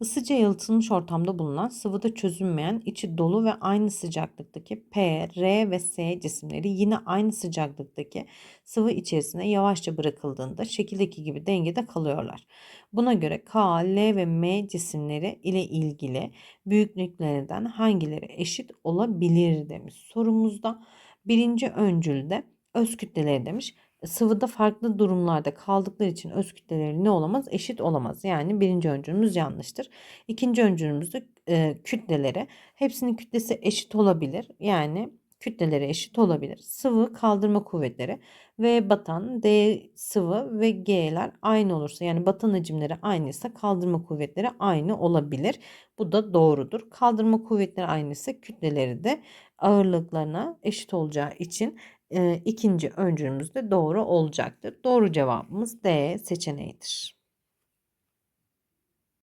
Isıca yalıtılmış ortamda bulunan sıvıda çözünmeyen, içi dolu ve aynı sıcaklıktaki P, R ve S cisimleri yine aynı sıcaklıktaki sıvı içerisine yavaşça bırakıldığında şekildeki gibi dengede kalıyorlar. Buna göre K, L ve M cisimleri ile ilgili büyüklüklerinden hangileri eşit olabilir demiş sorumuzda. Birinci öncülde öz kütleleri demiş. Sıvıda farklı durumlarda kaldıkları için öz kütleleri ne olamaz? Eşit olamaz. Yani birinci öncülümüz yanlıştır. İkinci öncülümüzde e, kütleleri. Hepsinin kütlesi eşit olabilir. Yani kütleleri eşit olabilir. Sıvı kaldırma kuvvetleri ve batan D sıvı ve G'ler aynı olursa yani batan hacimleri aynıysa kaldırma kuvvetleri aynı olabilir. Bu da doğrudur. Kaldırma kuvvetleri aynıysa kütleleri de ağırlıklarına eşit olacağı için e, ikinci öncülümüz de doğru olacaktır. Doğru cevabımız D seçeneğidir.